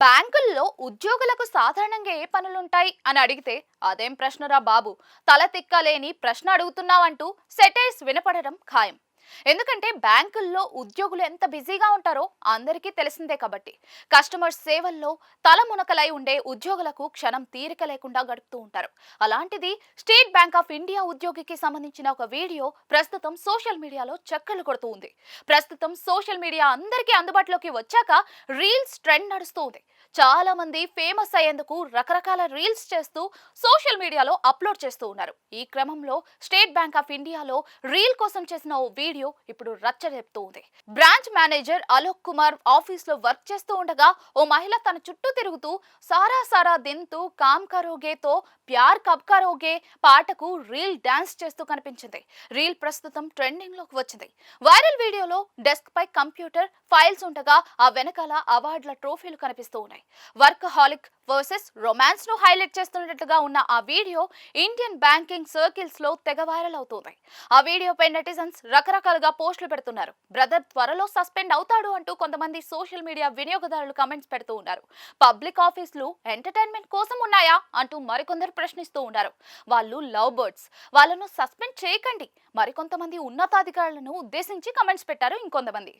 బ్యాంకుల్లో ఉద్యోగులకు సాధారణంగా ఏ పనులుంటాయి అని అడిగితే అదేం ప్రశ్నరా బాబు? తల తిక్కలేని ప్రశ్న అడుగుతున్నావంటూ సెటైర్స్ వినపడడం ఖాయం. ఎందుకంటే బ్యాంకుల్లో ఉద్యోగులు ఎంత బిజీగా ఉంటారో అందరికీ తెలిసిందే కాబట్టి. కస్టమర్ సేవల్లో తల మునకలై ఉండే ఉద్యోగులకు క్షణం తీరిక లేకుండా గడుపుతూ ఉంటారు. అలాంటిది స్టేట్ బ్యాంక్ ఆఫ్ ఇండియా ఉద్యోగికి సంబంధించిన ఒక వీడియో ప్రస్తుతం సోషల్ మీడియాలో చక్కర్లు కొడుతూ ఉంది. ప్రస్తుతం సోషల్ మీడియా అందరికీ అందుబాటులోకి వచ్చాక రీల్స్ ట్రెండ్ నడుస్తూ ఉంది. చాలా మంది ఫేమస్ అయ్యేందుకు రకరకాల రీల్స్ చేస్తూ సోషల్ మీడియాలో అప్లోడ్ చేస్తూ ఉన్నారు. ఈ క్రమంలో స్టేట్ బ్యాంక్ ఆఫ్ ఇండియాలో రీల్ కోసం చేసిన ఓ వీడియో ఇప్పుడు రచ్చ చెప్తూ ఉంది. బ్రాంచ్ మేనేజర్ అలోక్ కుమార్ ఆఫీస్లో వర్క్ చేస్తూ ఉండగా ఓ మహిళ తన చుట్టూ తిరుగుతూ సారా సారా దింతూ కామ్ కరోగేతో ప్యార్ కబ్ కరోగే పాటకు రీల్ డాన్స్ చేస్తూ కనిపించింది. రీల్ ప్రస్తుతం ట్రెండింగ్లోకి వచ్చింది. వైరల్ వీడియోలో డెస్క్ పై కంప్యూటర్ ఫైల్స్ ఉండగా ఆ వెనకాల అవార్డుల ట్రోఫీలు కనిపిస్తూ ఉన్నాయి. వర్క్ హాలిక్ వర్సెస్ రొమాన్స్ను హైలైట్ చేస్తున్నట్టుగా ఉన్న ఆ వీడియో ఇండియన్ బ్యాంకింగ్ సర్కిల్స్లో తెగ వైరల్ అవుతుంది ఆ వీడియోపై నెటిజన్స్ రకరకాలుగా పోస్టులు పెడుతున్నారు. బ్రదర్ త్వరలో సస్పెండ్ అవుతాడు అంటూ కొంతమంది సోషల్ మీడియా వినియోగదారులు కమెంట్స్ పెడుతూ ఉన్నారు. పబ్లిక్ ఆఫీసులు ఎంటర్టైన్మెంట్ కోసం ఉన్నాయా అంటూ మరికొందరు ప్రశ్నిస్తూ ఉన్నారు. వాళ్ళు లవ్ బర్డ్స్. వాళ్ళను సస్పెండ్ చేయకండి. మరికొంతమంది ఉన్నతాధికారులను ఉద్దేశించి కమెంట్స్ పెట్టారు ఇంకొంతమంది.